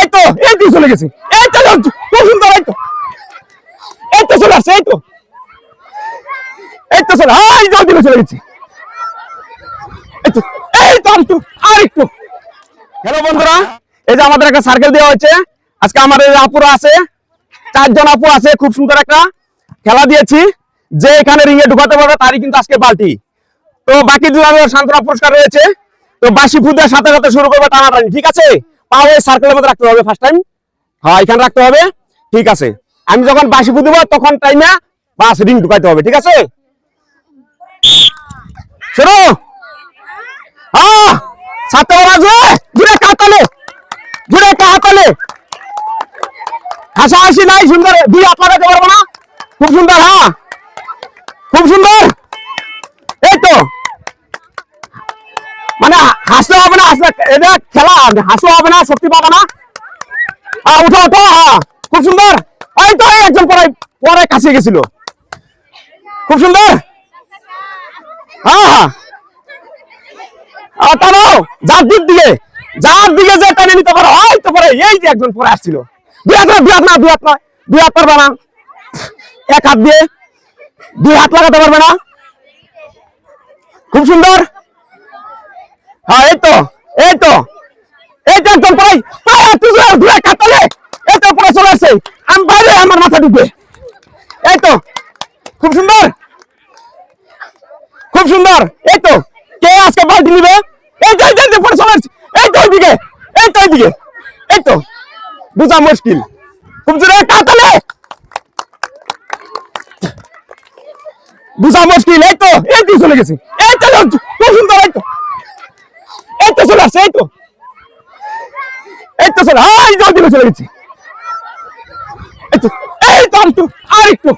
এই তো এই তো চলে গেছে। হ্যালো বন্ধুরা, এই যে আমাদের একটা সার্কেল দেওয়া হয়েছে। আজকে আমাদের আপুরা আছে, চারজন আপু আছে, খুব সুন্দর একটা খেলা দিয়েছি। যে এখানে রিঙে ঢুকাতে পারবে, তারই কিন্তু আজকে পাল্টি তো বাকি দুজনের সান্ত্বনা পুরস্কার রয়েছে। তো বাসি ফুদের সাথে সাথে শুরু করবে টানাটানি, ঠিক আছে? পা ওই সার্কেলের মধ্যে রাখতে হবে ফার্স্ট টাইম হ্যাঁ এখানে রাখতে হবে। ঠিক আছে। আমি যখন বাসি ফু দেবো, তখন টাইমে বাস রিং ঢুকাইতে হবে, ঠিক আছে? শুরু হ্যাঁ সাতটা আছে জুড়ে কাতালে জুড়ে কাতালে হাসাহাসি নাই, সুন্দর। দুই হাত লাগাতে না। খুব সুন্দর হ্যাঁ? খুব সুন্দর এই তো মানে খেলা হাসলে হবে না পাবো না। হ্যাঁ উঠো উঠো হ্যাঁ খুব সুন্দর। এই তো একজন পরে পরে কাছে গেছিল। খুব সুন্দর। হ্যাঁ হ্যাঁ। যার দিক যার দিকে যে নিতে পারো, এই তো পরে, এই যে একজন পরে আসছিল। দুই হাত দুই হাত না দুই হাত দুই হাত পারবে না। এক হাত দিয়ে, দুই হাত লাগাতে পারবে না। খুব সুন্দর। হ্যাঁ এই তো। এই তো এই তো একদম পরে দুই কাতালে এই তো পরে চলে আসছে আমি বাইরে আমার মাথা ঢুকে এই তো খুব সুন্দর খুব সুন্দর এই তো কে আজকে বালতি নিবে এই তো এই তো, এই তো পরে চলে আসছে এই তো ওইদিকে এই তো ওইদিকে এই তো বুঝা মুশকিল। খুব জোরে কাতালে বুঝা মুশকিল। এই তো এই তো চলে গেছে। এই তো তো চলে আসছে, এই তো। চলে হাই জলদি করে চলে গেছে। এই এই তো আরেকটু আরেকটু।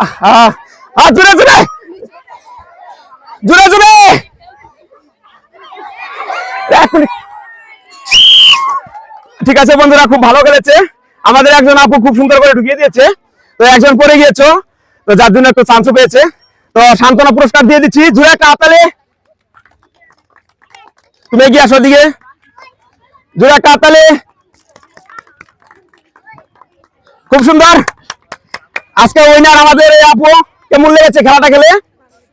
আহা, আ, জোরে জোরে। জোরে জোরে। এক মিনিট। ঠিক আছে বন্ধুরা, খুব ভালো খেলেছে। আমাদের একজন আপু খুব সুন্দর করে ঢুকিয়ে দিয়েছে। তো একজন পড়ে গিয়েছো, তো যার জন্য একটু চান্সও পেয়েছে। তো সান্ত্বনা পুরস্কার দিয়ে দিচ্ছি। জুড়ে একটা হাতালে তুমি এগিয়ে আসো দিকে জুড়ে একটা হাতালে খুব সুন্দর। আজকে উইনার আমাদের এই আপু। কেমন লেগেছে খেলাটা খেলে?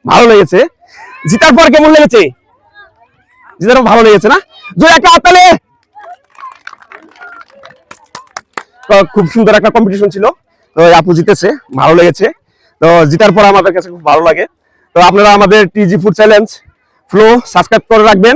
ভালো লেগেছে। জিতার পর কেমন লেগেছে? জিতার পর ভালো লেগেছে না? হাতালে তো খুব সুন্দর একটা কম্পিটিশন ছিল। তো আপু জিতেছে, ভালো লেগেছে। তো জিতার পর আমাদের কাছে খুব ভালো লাগে। তো আপনারা আমাদের TG food challenge follow subscribe করে রাখবেন।